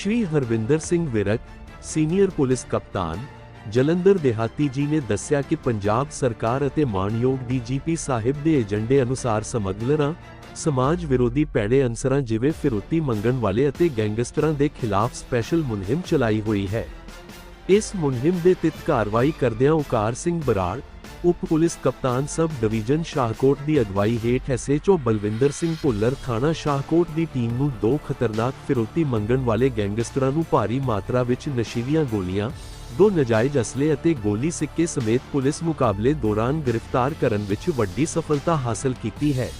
ਸ਼੍ਰੀ Harvinder Singh Virk, senior police ਕਪਤਾਨ, ਜਲੰਧਰ ਦਿਹਾਤੀ ਜੀ ਨੇ ਦੱਸਿਆ ਕਿ ਪੰਜਾਬ ਸਰਕਾਰ ਅਤੇ ਮਾਨਯੋਗ ਡੀਜੀਪੀ ਸਾਹਿਬ ਦੇ ਏਜੰਡੇ ਅਨੁਸਾਰ ਸਮਗਲਰਾਂ, ਸਮਾਜ ਵਿਰੋਧੀ ਭੈੜੇ ਅਨਸਰਾਂ ਜਿਵੇਂ ਫਿਰੋਤੀ ਮੰਗਣ ਵਾਲੇ ਅਤੇ ਗੈਂਗਸਟਰਾਂ ਦੇ ਖਿਲਾਫ ਸਪੈਸ਼ਲ ਮੁਹਿੰਮ ਚਲਾਈ ਹੋਈ ਹੈ। ਇਸ ਮੁਹਿੰਮ ਦੇ ਤਿਤ ਕਾਰਵਾਈ ਕਰਦਿਆਂ ਉਕਾਰ ਸਿੰਘ ਬਰਾੜ ਉਪ ਪੁਲਿਸ ਕਪਤਾਨ ਸਬ ਡਿਵੀਜ਼ਨ ਸ਼ਾਹਕੋਟ ਦੀ ਅਗਵਾਈ ਹੇਠ ਐਸਐਚਓ ਬਲਵਿੰਦਰ ਸਿੰਘ ਭੁੱਲਰ ਥਾਣਾ ਸ਼ਾਹਕੋਟ ਦੀ ਟੀਮ ਨੂੰ ਦੋ ਖਤਰਨਾਕ ਫਿਰੌਤੀ ਮੰਗਣ ਵਾਲੇ ਗੈਂਗਸਟਰਾਂ ਨੂੰ ਭਾਰੀ ਮਾਤਰਾ ਵਿੱਚ ਨਸ਼ੀਲੀਆਂ ਗੋਲੀਆਂ, ਦੋ ਨਜਾਇਜ਼ ਅਸਲੇ ਅਤੇ ਗੋਲੀ ਸਿੱਕੇ ਸਮੇਤ ਪੁਲਿਸ ਮੁਕਾਬਲੇ ਦੌਰਾਨ ਗ੍ਰਿਫਤਾਰ ਕਰਨ ਵਿੱਚ ਵੱਡੀ ਸਫਲਤਾ ਹਾਸਲ ਕੀਤੀ ਹੈ।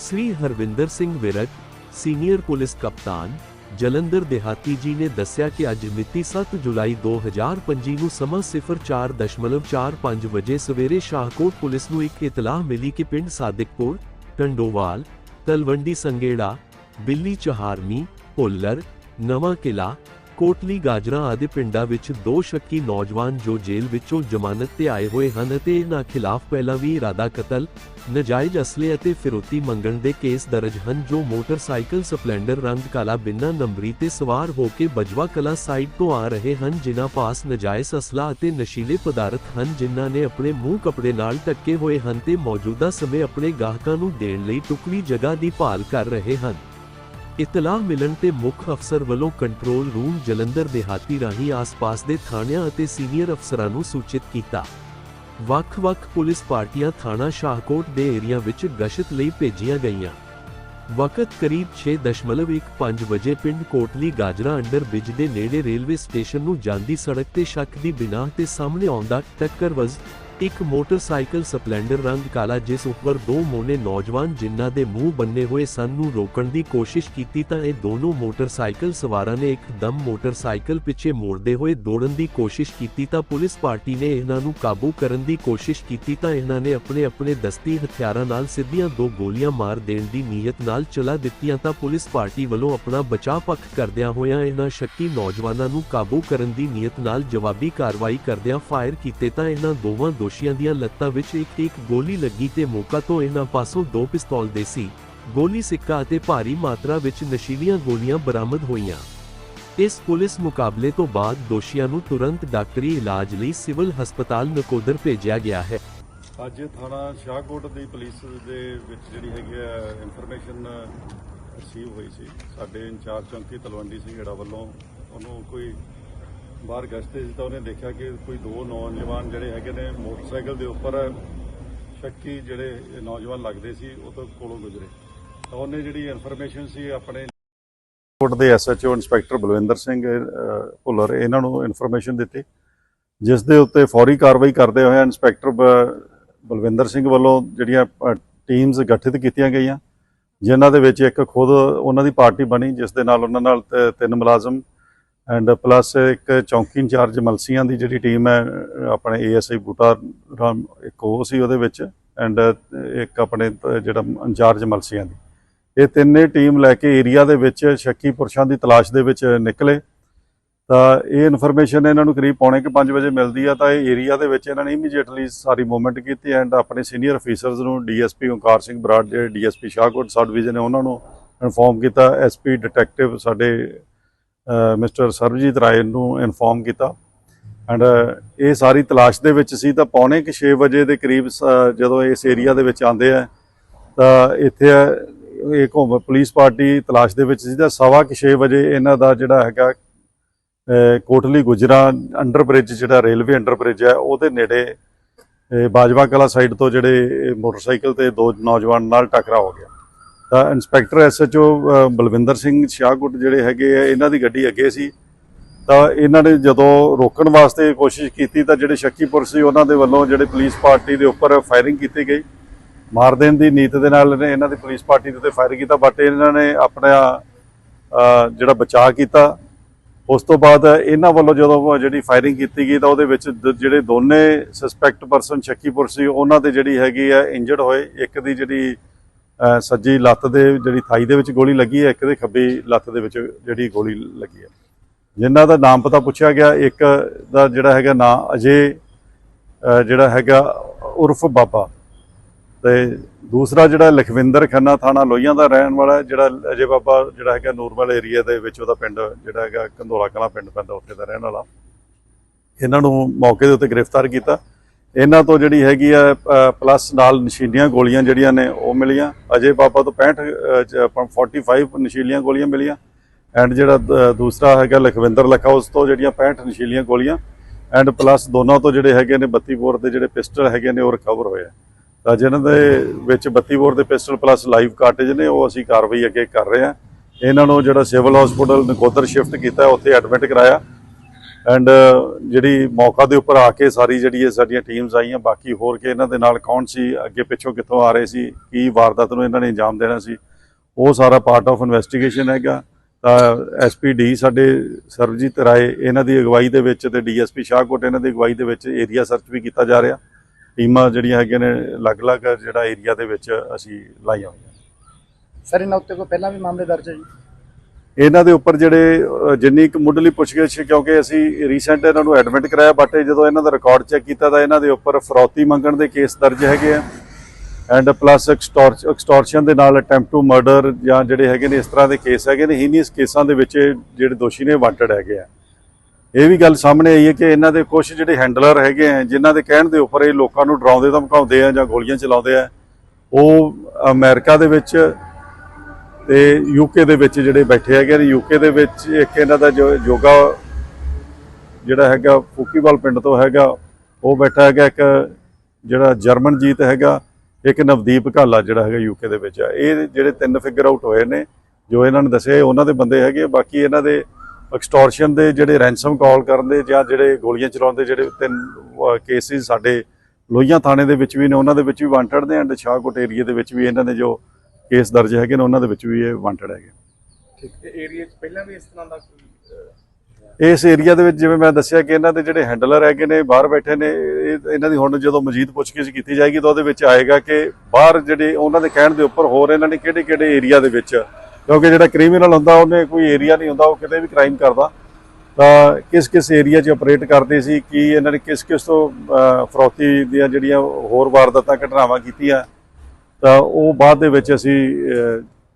ਸ੍ਰੀ ਹਰਵਿੰਦਰ ਸਿੰਘ ਵਿਰਕ, ਸੀਨੀਅਰ ਪੁਲਿਸ ਕਪਤਾਨ ਜਲੰਧਰ ਦਿਹਾਤੀ ਜੀ ਨੇ ਦੱਸਿਆ ਕਿ ਅੱਜ ਮਿਤੀ 7 ਜੁਲਾਈ 2025 ਨੂੰ ਸਮਾਂ 04.45 ਵਜੇ ਸਵੇਰੇ ਸ਼ਾਹਕੋਟ ਪੁਲਿਸ ਨੂੰ ਇੱਕ ਇਤਲਾਹ ਮਿਲੀ ਕਿ ਪਿੰਡ ਸਾਦਿਕਪੁਰ, ਟੰਡੋਵਾਲ, ਤਲਵੰਡੀ ਸੰਗੇੜਾ, ਬਿੱਲੀ ਚਹਾਰਮੀ, ਭੁੱਲਰ, ਨਵਾਂ ਕਿਲਾ ਕੋਟਲੀ ਗਾਜਰਾ ਆਦਿ ਪਿੰਡਾਂ ਵਿੱਚ ਦੋ ਸ਼ੱਕੀ ਨੌਜਵਾਨ ਜੋ ਜੇਲ੍ਹ ਵਿੱਚੋਂ ਜ਼ਮਾਨਤ ਤੇ ਆਏ ਹੋਏ ਹਨ ਅਤੇ ਇਹਨਾਂ ਖਿਲਾਫ ਪਹਿਲਾਂ ਵੀ ਇਰਾਦਾ ਕਤਲ, ਨਜਾਇਜ਼ ਅਸਲੇ ਅਤੇ ਫਿਰੌਤੀ ਮੰਗਣ ਦੇ ਕੇਸ ਦਰਜ ਹਨ ਜੋ ਮੋਟਰਸਾਈਕਲ ਸਪਲੈਂਡਰ ਰੰਗ ਕਾਲਾ ਬਿਨਾ ਨੰਬਰੀ ਤੇ ਸਵਾਰ ਹੋ ਕੇ ਬਜਵਾ ਕਲਾ ਸਾਈਡ ਤੋਂ ਆ ਰਹੇ ਹਨ ਜਿਨ੍ਹਾਂ ਪਾਸ ਨਜਾਇਜ਼ ਅਸਲਾ ਅਤੇ ਨਸ਼ੀਲੇ ਪਦਾਰਥ ਹਨ ਜਿਨ੍ਹਾਂ ਨੇ ਆਪਣੇ ਮੂੰਹ ਕੱਪੜੇ ਨਾਲ ਢੱਕੇ ਹੋਏ ਹਨ ਤੇ ਮੌਜੂਦਾ ਸਮੇਂ ਆਪਣੇ ਗਾਹਕਾਂ ਨੂੰ ਦੇਣ ਲਈ ਟੁਕੜੀ ਜਗ੍ਹਾ ਦੀ ਭਾਲ ਕਰ ਰਹੇ ਹਨ। ਇਤਲਾਹ ਮਿਲਣ ਤੇ ਮੁੱਖ ਅਫਸਰ ਵੱਲੋਂ ਕੰਟਰੋਲ ਰੂਮ ਜਲੰਧਰ ਦਿਹਾਤੀ ਰਾਹੀਂ ਆਸ-ਪਾਸ ਦੇ ਥਾਣਿਆਂ ਅਤੇ ਸੀਨੀਅਰ ਅਫਸਰਾਂ ਨੂੰ ਸੂਚਿਤ ਕੀਤਾ। ਵੱਖ-ਵੱਖ ਪੁਲਿਸ ਪਾਰਟੀਆਂ ਥਾਣਾ ਸ਼ਾਹਕੋਟ ਦੇ ਏਰੀਆ ਵਿੱਚ ਗਸ਼ਤ ਲਈ ਭੇਜੀਆਂ ਗਈਆਂ। ਵਕਤ ਕਰੀਬ 6:15 ਵਜੇ ਪਿੰਡ ਕੋਟਲੀ ਗਾਜਰਾ ਅੰਡਰ ਬ੍ਰਿਜ ਦੇ ਨੇੜੇ ਰੇਲਵੇ ਸਟੇਸ਼ਨ ਨੂੰ ਜਾਂਦੀ ਸੜਕ ਤੇ ਸ਼ੱਕ ਦੀ ਬਿਨਾਂ ਤੇ ਸਾਹਮਣੇ ਆਉਂਦਾ ਟੱਕਰ ਵਜ ਇੱਕ ਮੋਟਰਸਾਈਕਲ ਸਪਲੈਂਡਰ ਰੰਗ ਕਾਲਾ ਜਿਸ ਉੱਪਰ ਦੋ ਮੋਨੇ ਨੌਜਵਾਨ ਜਿਨ੍ਹਾਂ ਦੇ ਮੂੰਹ ਬੰਨੇ ਹੋਏ ਸਨ ਨੂੰ ਰੋਕਣ ਦੀ ਕੋਸ਼ਿਸ਼ ਕੀਤੀ ਤਾਂ ਇਹ ਦੋਨੋਂ ਮੋਟਰਸਾਈਕਲ ਸਵਾਰਾਂ ਨੇ ਇੱਕਦਮ ਮੋਟਰਸਾਈਕਲ ਪਿੱਛੇ ਮੋੜਦੇ ਹੋਏ ਦੌੜਨ ਦੀ ਕੋਸ਼ਿਸ਼ ਕੀਤੀ ਤਾਂ ਪੁਲਿਸ ਪਾਰਟੀ ਨੇ ਇਹਨਾਂ ਨੂੰ ਕਾਬੂ ਕਰਨ ਦੀ ਕੋਸ਼ਿਸ਼ ਕੀਤੀ ਤਾਂ ਇਹਨਾਂ ਨੇ ਆਪਣੇ ਆਪਣੇ ਦਸਤੀ ਹਥਿਆਰਾਂ ਨਾਲ ਸਿੱਧੀਆਂ ਦੋ ਗੋਲੀਆਂ ਮਾਰ ਦੇਣ ਦੀ ਨੀਅਤ ਨਾਲ ਚਲਾ ਦਿੱਤੀਆਂ ਤਾਂ ਪੁਲਿਸ ਪਾਰਟੀ ਵੱਲੋਂ ਆਪਣਾ ਬਚਾਅ ਪੱਖ ਕਰਦਿਆਂ ਹੋਇਆਂ ਇਹਨਾਂ ਸ਼ੱਕੀ ਨੌਜਵਾਨਾਂ ਨੂੰ ਕਾਬੂ ਕਰਨ ਦੀ ਨੀਅਤ ਨਾਲ ਜਵਾਬੀ ਕਾਰਵਾਈ ਕਰਦਿਆਂ ਫਾਇਰ ਕੀਤੇ ਤਾਂ ਇਹਨਾਂ ਦੋਵਾਂ ਦੋਸ਼ੀਆਂ ਦੀਆਂ ਲੱਤਾਂ ਵਿੱਚ ਇੱਕ ਇੱਕ ਗੋਲੀ ਲੱਗੀ ਤੇ ਮੌਕਾ ਤੋਂ ਇਹਨਾਂ ਪਾਸੋਂ ਦੋ ਪਿਸਤੌਲ ਦੇਸੀ, ਗੋਲੀ ਸਿੱਕਾ ਅਤੇ ਭਾਰੀ ਮਾਤਰਾ ਵਿੱਚ ਨਸ਼ੀਲੀਆਂ ਗੋਲੀਆਂ ਬਰਾਮਦ ਹੋਈਆਂ। ਇਸ ਪੁਲਿਸ ਮੁਕਾਬਲੇ ਤੋਂ ਬਾਅਦ ਦੋਸ਼ੀਆਂ ਨੂੰ ਤੁਰੰਤ ਡਾਕਟਰੀ ਇਲਾਜ ਲਈ ਸਿਵਲ ਹਸਪਤਾਲ ਨਕੋਦਰ ਭੇਜਿਆ ਗਿਆ ਹੈ। ਅੱਜ ਥਾਣਾ ਸ਼ਾਹਕੋਟ ਦੀ ਪੁਲਿਸ ਦੇ ਵਿੱਚ ਜਿਹੜੀ ਹੈਗੀ ਆ ਇਨਫੋਰਮੇਸ਼ਨ ਰਿਸੀਵ ਹੋਈ ਸੀ। ਸਾਡੇ ਇੰਚਾਰਜ ਚੌਂਕੀ ਤਲਵੰਡੀ ਸਿੰਘ ਢੇੜਾ ਵੱਲੋਂ ਉਹਨੂੰ ਕੋਈ ਬਾਹਰ ਗਸ਼ਤੇ ਸੀ ਤਾਂ ਉਹਨੇ ਦੇਖਿਆ ਕਿ ਕੋਈ ਦੋ ਨੌਜਵਾਨ ਜਿਹੜੇ ਹੈਗੇ ਨੇ ਮੋਟਰਸਾਈਕਲ ਦੇ ਉੱਪਰ ਸ਼ੱਕੀ ਜਿਹੜੇ ਨੌਜਵਾਨ ਲੱਗਦੇ ਸੀ, ਉਹ ਤੋਂ ਕੋਲੋਂ ਗੁਜ਼ਰੇ। ਤਾਂ ਉਹਨੇ ਜਿਹੜੀ ਇਨਫੋਰਮੇਸ਼ਨ ਸੀ, ਆਪਣੇ ਕੋਟ ਦੇ ਐਸਐਚਓ ਇੰਸਪੈਕਟਰ ਬਲਵਿੰਦਰ ਸਿੰਘ ਭੁੱਲਰ, ਇਹਨਾਂ ਨੂੰ ਇਨਫੋਰਮੇਸ਼ਨ ਦਿੱਤੀ, ਜਿਸ ਦੇ ਉੱਤੇ ਫੌਰੀ ਕਾਰਵਾਈ ਕਰਦੇ ਹੋਏ ਇੰਸਪੈਕਟਰ ਬ- ਬਲਵਿੰਦਰ ਸਿੰਘ ਵੱਲੋਂ ਜਿਹੜੀਆਂ ਟੀਮਸ ਗਠਿਤ ਕੀਤੀਆਂ ਗਈਆਂ, ਜਿਨ੍ਹਾਂ ਦੇ ਵਿੱਚ ਇੱਕ ਖੁਦ ਉਹਨਾਂ ਦੀ ਪਾਰਟੀ ਬਣੀ, ਜਿਸ ਦੇ ਨਾਲ ਉਹਨਾਂ ਨਾਲ ਤਿੰਨ ਮੁਲਾਜ਼ਮ ਐਂਡ ਪਲੱਸ ਇੱਕ ਚੌਂਕੀ ਇੰਚਾਰਜ ਮਲਸੀਆਂ ਦੀ ਜਿਹੜੀ ਟੀਮ ਹੈ ਅਹ, ਆਪਣੇ ਏਐਸਆਈ ਬੂਟਾ ਰਾਮ ਇੱਕ ਉਹ ਸੀ ਉਹਦੇ ਵਿੱਚ ਐਂਡ ਇੱਕ ਆਪਣੇ ਜਿਹੜਾ ਇੰਚਾਰਜ ਮਲਸੀਆਂ ਦੀ। ਇਹ ਤਿੰਨੇ ਟੀਮ ਲੈ ਕੇ ਏਰੀਆ ਦੇ ਵਿੱਚ ਸ਼ੱਕੀ ਪੁਰਸ਼ਾਂ ਦੀ ਤਲਾਸ਼ ਦੇ ਵਿੱਚ ਨਿਕਲੇ। ਤਾਂ ਇਹ ਇਨਫੋਰਮੇਸ਼ਨ ਇਹਨਾਂ ਨੂੰ ਕਰੀਬ ਪੌਣੇ ਕੁ 5 ਵਜੇ ਮਿਲਦੀ ਆ ਤਾਂ ਇਹ ਏਰੀਆ ਦੇ ਵਿੱਚ ਇਹਨਾਂ ਨੇ ਇਮੀਡੀਏਟਲੀ ਸਾਰੀ ਮੂਵਮੈਂਟ ਕੀਤੀ ਐਂਡ ਆਪਣੇ ਸੀਨੀਅਰ ਅਫੀਸਰਸ ਨੂੰ ਡੀਐਸਪੀ ਓਂਕਾਰ ਸਿੰਘ ਬਰਾੜ ਜਿਹੜੇ ਡੀਐਸਪੀ ਸ਼ਾਹਕੋਟ ਸਬ ਡਿਵੀਜ਼ਨ ਨੇ ਉਹਨਾਂ ਨੂੰ ਇਨਫੋਰਮ ਕੀਤਾ। ਐਸਪੀ ਡਿਟੈਕਟਿਵ ਸਾਡੇ ਮਿਸਟਰ ਸਰਬਜੀਤ ਰਾਏ ਨੂੰ ਇਨਫੋਰਮ ਕੀਤਾ। ਐਂਡ ਇਹ ਸਾਰੀ ਤਲਾਸ਼ ਦੇ ਵਿੱਚ ਸੀ ਤਾਂ ਪੌਣੇ ਕੁ 6 ਵਜੇ ਦੇ ਕਰੀਬ ਸ- ਜਦੋਂ ਇਸ ਏਰੀਆ ਦੇ ਵਿੱਚ ਆਉਂਦੇ ਆ, ਤਾਂ ਇੱਥੇ ਇੱਕ ਘੁੰਮ, ਪੁਲਿਸ ਪਾਰਟੀ ਤਲਾਸ਼ ਦੇ ਵਿੱਚ ਸੀ ਤਾਂ ਸਵਾ ਕੁ 6 ਵਜੇ ਇਹਨਾਂ ਦਾ ਜਿਹੜਾ ਹੈਗਾ, ਅਹ, ਕੋਟਲੀ ਗੁਜਰਾ ਅੰਡਰ ਬ੍ਰਿਜ ਜਿਹੜਾ ਰੇਲਵੇ ਅੰਡਰ ਬ੍ਰਿਜ ਹੈ, ਉਹਦੇ ਨੇੜੇ ਬਾਜਵਾ ਕਲਾ ਸਾਈਡ ਤੋਂ ਜਿਹੜੇ ਮੋਟਰਸਾਈਕਲ ਤੇ ਦੋ ਨੌਜਵਾਨ ਨਾਲ ਟਕਰਾ ਹੋ ਗਿਆ। ਤਾਂ ਇੰਸਪੈਕਟਰ ਐਸਐਚਓ ਬਲਵਿੰਦਰ ਸਿੰਘ ਸ਼ਾਹਕੋਟ ਜਿਹੜੇ ਹੈਗੇ ਆ, ਇਹਨਾਂ ਦੀ ਗੱਡੀ ਅੱਗੇ ਸੀ। ਤਾਂ ਇਹਨਾਂ ਨੇ ਜਦੋਂ ਰੋਕਣ ਵਾਸਤੇ ਕੋਸ਼ਿਸ਼ ਕੀਤੀ, ਤਾਂ ਜਿਹੜੇ ਸ਼ੱਕੀ ਪੁਰਸ਼ ਸੀ, ਉਹਨਾਂ ਦੇ ਵੱਲੋਂ ਜਿਹੜੇ ਪੁਲਿਸ ਪਾਰਟੀ ਦੇ ਉੱਪਰ ਫਾਇਰਿੰਗ ਕੀਤੀ ਗਈ। ਮਾਰ ਦੇਣ ਦੀ ਨੀਤ ਦੇ ਨਾਲ ਇਹਨੇ ਇਹਨਾਂ ਦੀ ਪੁਲਿਸ ਪਾਰਟੀ ਦੇ ਉੱਤੇ ਫਾਇਰ ਕੀਤਾ, ਬਟ ਇਹਨਾਂ ਨੇ ਆਪਣਾ ਜਿਹੜਾ ਬਚਾਅ ਕੀਤਾ। ਉਸ ਤੋਂ ਬਾਅਦ ਇਹਨਾਂ ਵੱਲੋਂ ਜਦੋਂ ਜਿਹੜੀ ਫਾਇਰਿੰਗ ਕੀਤੀ ਗਈ, ਤਾਂ ਉਹਦੇ ਵਿੱਚ ਦ- ਜਿਹੜੇ ਦੋਨੇ ਸਸਪੈਕਟ ਪਰਸਨ ਸ਼ੱਕੀ ਪੁਰਸ਼ ਸੀ, ਉਹਨਾਂ ਦੇ ਜਿਹੜੀ ਹੈਗੀ ਹੈ ਇੰਜਰਡ ਹੋਏ। ਇੱਕ ਦੀ ਜਿਹੜੀ ਸੱਜੀ ਲੱਤ ਦੇ ਜਿਹੜੀ ਥਾਈ ਦੇ ਵਿੱਚ ਗੋਲੀ ਲੱਗੀ ਹੈ, ਇੱਕ ਦੇ ਖੱਬੀ ਲੱਤ ਦੇ ਵਿੱਚ ਜਿਹੜੀ ਗੋਲੀ ਲੱਗੀ ਹੈ। ਜਿਨ੍ਹਾਂ ਦਾ ਨਾਮ ਪਤਾ ਪੁੱਛਿਆ ਗਿਆ, ਇੱਕ ਦਾ ਜਿਹੜਾ ਹੈਗਾ ਨਾਂ ਅਜੇ ਜਿਹੜਾ ਹੈਗਾ ਉਰਫ ਬਾਬਾ ਤੇ ਦੂਸਰਾ ਜਿਹੜਾ ਲਖਵਿੰਦਰ ਖੰਨਾ ਥਾਣਾ ਲੋਹੀਆਂ ਦਾ ਰਹਿਣ ਵਾਲਾ ਜਿਹੜਾ ਅਜੇ ਬਾਬਾ ਜਿਹੜਾ ਹੈਗਾ ਨੂਰਮਲ ਏਰੀਆ ਦੇ ਵਿੱਚ ਉਹਦਾ ਪਿੰਡ ਜਿਹੜਾ ਹੈਗਾ ਕੰਦੋਲਾ ਕਲਾਂ ਪਿੰਡ ਪੈਂਦਾ, ਉੱਥੇ ਦਾ ਰਹਿਣ ਵਾਲਾ। ਇਹਨਾਂ ਨੂੰ ਮੌਕੇ ਦੇ ਉੱਤੇ ਗ੍ਰਿਫਤਾਰ ਕੀਤਾ। ਇਹਨਾਂ ਤੋਂ ਜਿਹੜੀ ਹੈਗੀ ਆ ਪਲੱਸ ਨਾਲ ਨਸ਼ੀਲੀਆਂ ਗੋਲੀਆਂ ਜਿਹੜੀਆਂ ਨੇ ਉਹ ਮਿਲੀਆਂ। ਅਜੇ ਬਾਬਾ ਤੋਂ 65 ਅ, ਚ 45 ਨਸ਼ੀਲੀਆਂ ਗੋਲੀਆਂ ਮਿਲੀਆਂ। ਐਂਡ ਜਿਹੜਾ ਦ- ਦੂਸਰਾ ਹੈਗਾ ਲਖਵਿੰਦਰ ਲਖਾ ਉਸ ਤੋਂ ਜਿਹੜੀਆਂ 65 ਨਸ਼ੀਲੀਆਂ ਗੋਲੀਆਂ। ਐਂਡ ਪਲੱਸ ਦੋਨਾਂ ਤੋਂ ਜਿਹੜੇ ਹੈਗੇ ਨੇ 32 ਬੋਰ ਦੇ ਜਿਹੜੇ ਪਿਸਟਲ ਹੈਗੇ ਨੇ ਉਹ ਰਿਕਵਰ ਹੋਏ ਆ। ਤਾਂ ਜਿਹਨਾਂ ਦੇ ਵਿੱਚ 32 ਬੋਰ ਦੇ ਪਿਸਟਲ ਪਲੱਸ ਲਾਈਵ ਕਾਰਟੇਜ ਨੇ ਉਹ ਅਸੀਂ ਕਾਰਵਾਈ ਅੱਗੇ ਕਰ ਰਹੇ ਆ। ਇਹਨਾਂ ਨੂੰ ਜਿਹੜਾ ਸਿਵਲ ਹਸਪੀਟਲ ਨਕੋਦਰ ਸ਼ਿਫਟ ਕੀਤਾ ਉੱਥੇ ਐਡਮਿਟ ਕਰਾਇਆ। ਐਂਡ uh, ਜਿਹੜੀ ਮੌਕਾ ਦੇ ਉੱਪਰ ਆ ਕੇ ਸਾਰੀ ਜਿਹੜੀ ਇਹ ਸਾਡੀਆਂ ਟੀਮਸ ਆਈਆਂ, ਬਾਕੀ ਹੋਰ ਕਿ ਇਹਨਾਂ ਦੇ ਨਾਲ ਕੌਣ ਸੀ, ਅੱਗੇ ਪਿੱਛੋਂ ਕਿੱਥੋਂ ਆ ਰਹੇ ਸੀ, ਕੀ ਵਾਰਦਾਤ ਨੂੰ ਇਹਨਾਂ ਨੇ ਅੰਜਾਮ ਦੇਣਾ ਸੀ, ਉਹ ਸਾਰਾ ਪਾਰਟ ਆਫ ਇਨਵੈਸਟੀਗੇਸ਼ਨ ਹੈਗਾ। ਤਾਂ ਐਸਪੀਡੀ ਸਾਡੇ ਸਰਬਜੀਤ ਰਾਏ, ਇਹਨਾਂ ਦੀ ਅਗਵਾਈ ਦੇ ਵਿੱਚ ਤੇ ਡੀਐਸਪੀ ਸ਼ਾਹਕੋਟ ਇਹਨਾਂ ਦੀ ਅਗਵਾਈ ਦੇ ਵਿੱਚ ਏਰੀਆ ਸਰਚ ਵੀ ਕੀਤਾ ਜਾ ਰਿਹਾ। ਟੀਮਾਂ ਜਿਹੜੀਆਂ ਹੈਗੀਆਂ ਨੇ, ਅਲੱਗ-ਅਲੱਗ ਜਿਹੜਾ ਏਰੀਆ ਦੇ ਵਿੱਚ ਅਸੀਂ ਲਾਈਆਂ ਹੋਈਆਂ। ਸਰ ਇਹਨਾਂ ਉੱਤੇ ਕੋਈ ਪਹਿਲਾਂ ਵੀ ਮਾਮਲੇ ਦਰਜ ਹੈ ਜੀ? ਇਹਨਾਂ ਦੇ ਉੱਪਰ ਜਿਹੜੇ ਜਿੰਨੀ ਕੁ ਮੁੱਢਲੀ ਪੁੱਛਗਿੱਛ ਕਿਉਂਕਿ ਅਸੀਂ ਰੀਸੈਂਟ ਇਹਨਾਂ ਨੂੰ ਐਡਮਿਟ ਕਰਾਇਆ ਬਟ ਜਦੋਂ ਇਹਨਾਂ ਦਾ ਰਿਕਾਰਡ ਚੈੱਕ ਕੀਤਾ ਤਾਂ ਇਹਨਾਂ ਦੇ ਉੱਪਰ ਫਰੌਤੀ ਮੰਗਣ ਦੇ ਕੇਸ ਦਰਜ ਹੈਗੇ ਆ। ਐਂਡ ਪਲੱਸ ਐਕਸਟੋਰਸ਼ਨ ਦੇ ਨਾਲ ਅਟੈਂਪਟ ਟੂ ਮਰਡਰ ਜਾਂ ਜਿਹੜੇ ਹੈਗੇ ਨੇ, ਇਸ ਤਰ੍ਹਾਂ ਦੇ ਕੇਸ ਹੈਗੇ ਨੇ ਹੀਨੀਅਸ ਕੇਸਾਂ ਦੇ ਵਿੱਚ ਇਹ ਜਿਹੜੇ ਦੋਸ਼ੀ ਨੇ ਵਾਂਟਡ ਹੈਗੇ ਆ। ਇਹ ਵੀ ਗੱਲ ਸਾਹਮਣੇ ਆਈ ਹੈ ਕਿ ਇਹਨਾਂ ਦੇ ਕੁਝ ਜਿਹੜੇ ਹੈਂਡਲਰ ਹੈਗੇ ਆ, ਜਿਨ੍ਹਾਂ ਦੇ ਕਹਿਣ ਦੇ ਉੱਪਰ ਇਹ ਲੋਕਾਂ ਨੂੰ ਡਰਾਉਂਦੇ ਧਮਕਾਉਂਦੇ ਆ ਜਾਂ ਗੋਲੀਆਂ ਚਲਾਉਂਦੇ ਆ, ਉਹ ਅਮਰੀਕਾ ਦੇ ਵਿੱਚ ਤੇ ਯੂਕੇ ਦੇ ਵਿੱਚ ਜਿਹੜੇ ਬੈਠੇ ਹੈਗੇ ਨੇ ਯੂਕੇ ਦੇ ਵਿੱਚ ਇੱਕ ਇਹਨਾਂ ਦਾ ਜੋ ਯੋਗਾ ਜਿਹੜਾ ਹੈਗਾ, ਫੂਕੀਵਾਲ ਪਿੰਡ ਤੋਂ ਹੈਗਾ, ਉਹ ਬੈਠਾ ਹੈਗਾ, ਇੱਕ ਜਿਹੜਾ ਜਰਮਨ ਜੀਤ ਹੈਗਾ, ਇੱਕ ਨਵਦੀਪ ਘਾਲਾ ਜਿਹੜਾ ਹੈਗਾ ਯੂਕੇ ਦੇ ਵਿੱਚ ਆ। ਇਹ ਜਿਹੜੇ ਤਿੰਨ ਫਿਗਰ ਆਊਟ ਹੋਏ ਨੇ, ਜੋ ਇਹਨਾਂ ਨੇ ਦੱਸਿਆ ਉਹਨਾਂ ਦੇ ਬੰਦੇ ਹੈਗੇ ਬਾਕੀ ਇਹਨਾਂ ਦੇ ਐਕਸਟੋਰਸ਼ਨ ਦੇ ਜਿਹੜੇ ਰੈਂਸਮ ਕਾਲ ਕਰਨ ਦੇ ਜਾਂ ਜਿਹੜੇ ਗੋਲੀਆਂ ਚਲਾਉਣ ਦੇ ਜਿਹੜੇ ਤਿੰਨ ਕੇਸਿਸ ਸਾਡੇ ਲੋਹੀਆਂ ਥਾਣੇ ਦੇ ਵਿੱਚ ਵੀ ਨੇ, ਉਹਨਾਂ ਦੇ ਵਿੱਚ ਵੀ ਵਾਂਟਡ ਨੇ ਐਂਡ ਸ਼ਾਹਕੋਟ ਏਰੀਆ ਦੇ ਵਿੱਚ ਵੀ ਇਹਨਾਂ ਨੇ ਜੋ ਕੇਸ ਦਰਜ ਹੈਗੇ ਨੇ ਉਹਨਾਂ ਦੇ ਵਿੱਚ ਵੀ ਇਹ ਵਾਂਟਡ ਹੈਗੇ ਠੀਕ ਏਰੀਆ 'ਚ ਪਹਿਲਾਂ ਵੀ ਇਸ ਤਰ੍ਹਾਂ ਦਾ ਕੋਈ ਇਸ ਏਰੀਆ ਦੇ ਵਿੱਚ ਜਿਵੇਂ ਮੈਂ ਦੱਸਿਆ ਕਿ ਇਹਨਾਂ ਦੇ ਜਿਹੜੇ ਹੈਂਡਲਰ ਹੈਗੇ ਨੇ ਬਾਹਰ ਬੈਠੇ ਨੇ ਇਹ- ਇਹਨਾਂ ਦੀ ਹੁਣ ਜਦੋਂ ਮਜੀਦ ਪੁੱਛਗਿੱਛ ਕੀਤੀ ਜਾਏਗੀ ਤਾਂ ਉਹਦੇ ਵਿੱਚ ਆਏਗਾ ਕਿ ਬਾਹਰ ਜਿਹੜੇ ਉਹਨਾਂ ਦੇ ਕਹਿਣ ਦੇ ਉੱਪਰ ਹੋਰ ਇਹਨਾਂ ਨੇ ਕਿਹੜੇ ਕਿਹੜੇ ਏਰੀਆ ਦੇ ਵਿੱਚ। ਕਿਉਂਕਿ ਜਿਹੜਾ ਕ੍ਰਿਮੀਨਲ ਹੁੰਦਾ ਉਹਨੇ ਕੋਈ ਏਰੀਆ ਨਹੀਂ ਹੁੰਦਾ ਉਹ ਕਿਤੇ ਵੀ ਕ੍ਰਾਈਮ ਕਰਦਾ। ਤਾਂ ਕਿਸ ਕਿਸ ਏਰੀਆ 'ਚ ਆਪਰੇਟ ਕਰਦੇ ਸੀ ਕੀ ਇਹਨਾਂ ਨੇ ਕਿਸ ਕਿਸ ਤੋਂ ਫਰੌਤੀ ਦੀਆਂ ਜਿਹੜੀਆਂ ਹੋਰ ਵਾਰਦਾਤਾਂ ਘਟਨਾਵਾਂ ਕੀਤੀਆਂ ਤਾਂ ਉਹ ਬਾਅਦ ਦੇ ਵਿੱਚ ਅਸੀਂ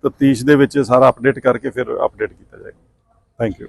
ਤਫਤੀਸ਼ ਦੇ ਵਿੱਚ ਸਾਰਾ ਅਪਡੇਟ ਕਰਕੇ ਫਿਰ ਅਪਡੇਟ ਕੀਤਾ ਜਾਏਗਾ। Thank you